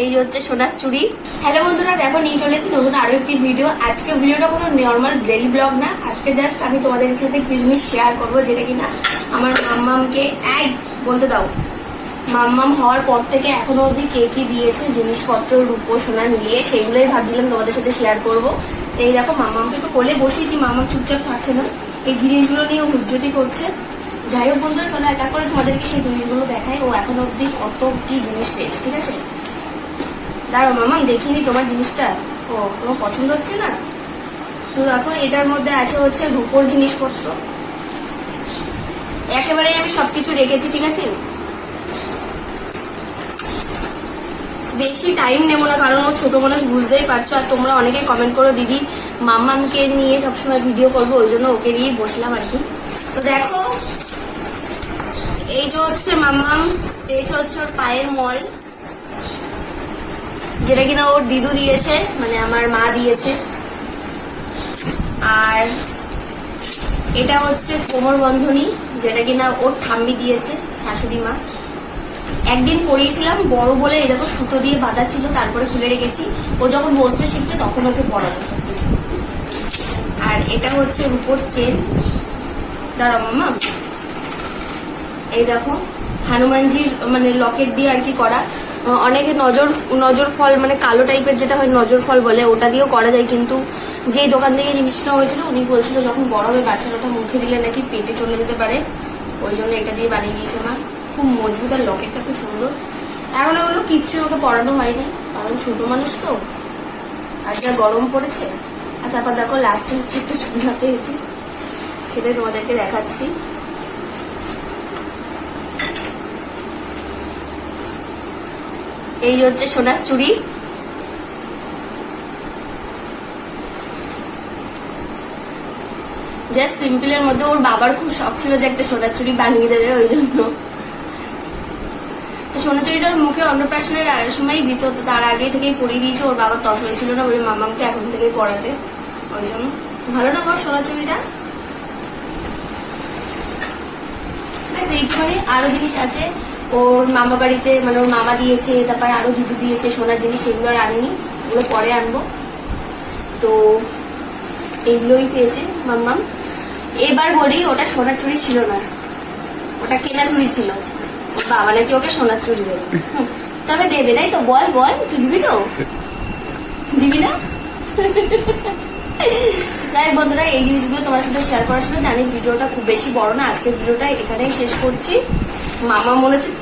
এই হচ্ছে সোনার চুড়ি। হ্যালো বন্ধুরা, দেখো নিয়ে চলে এসেছি নতুন আরও একটি ভিডিও আজকে ভিডিওটা কোনো নর্মাল ডেলি ব্লগ না। আজকে জাস্ট আমি তোমাদের সাথে কিছু জিনিস শেয়ার করব যেটা কিনা আমার মাম্মামকে এক, বলতে দাও। মাম্মাম হওয়ার পর থেকে এখনও অবধি কে কি দিয়েছে, জিনিসপত্র, রূপো, সোনা মিলিয়ে সেইগুলোই ভাবছিলাম তোমাদের সাথে শেয়ার করব। এই দেখো, মাম্মামকে তো কোলে বসিয়েছি মাম্মাম চুপচাপ থাকছে না, এই জিনিসগুলো নিয়ে হুজ্জতি করছে। যাই হোক বন্ধুরা, চলো একা করে তোমাদেরকে সেই জিনিসগুলো দেখাই। ও এখন অবধি কত কি জিনিস পেয়েছে, ঠিক আছে? দাঁড়াও মামাম দেখিনি তোমার জিনিসটা। ও, তোমার পছন্দ হচ্ছে না? তো দেখো, এটার মধ্যে আছে হচ্ছে রুপোর জিনিসপত্র। একেবারে আমি সবকিছু রেখেছি, ঠিক আছে? বেশি টাইম নেব না, কারণ ও ছোট মানুষ, বুঝতেই পারছ। আর তোমরা অনেকেই কমেন্ট করো, দিদি মাম্মামকে নিয়ে সবসময় ভিডিও করব, ওই জন্য ওকে নিয়েই বসলাম আর কি। তো দেখো, এই যে হচ্ছে মাম্মাম পেয়েছে হচ্ছে ওর পায়ের মল। যেটা কিনা ওর দিদু দিয়েছে মানে আমার মা দিয়েছে। আর এটা হচ্ছে কোমর বন্ধনী, যেটা কিনা ওর ঠাম্মি দিয়েছে, শাশুড়ি মা। একদিন পরিয়েছিলাম বড় বলে দেখো সুতো দিয়ে বাঁধা ছিল, তারপরে খুলে রেখেছি। ও যখন বসতে শিখবে, তখন ওকে পড়াবো সবকিছু। আর এটা হচ্ছে রূপোর চেন। দাঁড়া মামা এই দেখো, হনুমানজির মানে লকেট দিয়ে আর কি করা। অনেকে নজর নজর ফল মানে কালো টাইপের যেটা হয়, নজর ফল বলে, ওটা দিয়েও করা যায়। কিন্তু যেই দোকান থেকে জিনিসটা হয়েছিল, উনি বলছিল যখন বড় হবে বাচ্চার ওটা মুখে দিলে নাকি পেটে চলে যেতে পারে। ওই জন্য এটা দিয়ে বানিয়ে দিয়েছে মা। খুব মজবুত আর লকেটটা খুব সুন্দর। এখন ওগুলো কিচ্ছু ওকে পড়ানো হয়নি। কারণ ছোট মানুষ তো। আর যা গরম পড়েছে। আর তারপর দেখো লাস্টে হচ্ছে একটা সুবিধা পেয়েছি। সেটাই তোমাদেরকে দেখাচ্ছি। এই হচ্ছে সোনার চুড়ি। জাস্ট সিম্পলের মধ্যে ওর বাবার খুব শখ ছিল যে একটা সোনার চুড়ি বানিয়ে দেবে, ওই জন্য। সোনার চুড়িটা ওর মুখে অন্নপ্রাশনের সময়ই দিত তার আগে থেকেই পরিয়ে দিয়েছে, ওর বাবার তস হয়েছিল না ওই মামাকে এখন থেকেই পড়াতে। ওই জন্য। ভালো না বল সোনার চুড়িটা? এইখানে আরও জিনিস আছে। ওর মামা বাড়িতে মানে ওর মামা দিয়েছে, তারপর আরও দিদু দিয়েছে, সোনার জিনিস, সেগুলো আর আনিনি। ওগুলো পরে আনব। তো এইগুলোই পেয়েছে মাম্মাম। এবার বলি, ওটা সোনার চুরি ছিল না। ওটা কেনা চুরি ছিল। বাবা নাকি ওকে সোনার চুরি দেবে। তবে দেবে, তাই তো? বল বল, তুই দিবি তো? দিবি না? তাই বন্ধুরা, এই জিনিসগুলো তোমার সাথে শেয়ার করার সময় জানি ভিডিওটা খুব বেশি বড় না, আজকের ভিডিওটা এখানেই শেষ করছি। মামা মনে হচ্ছে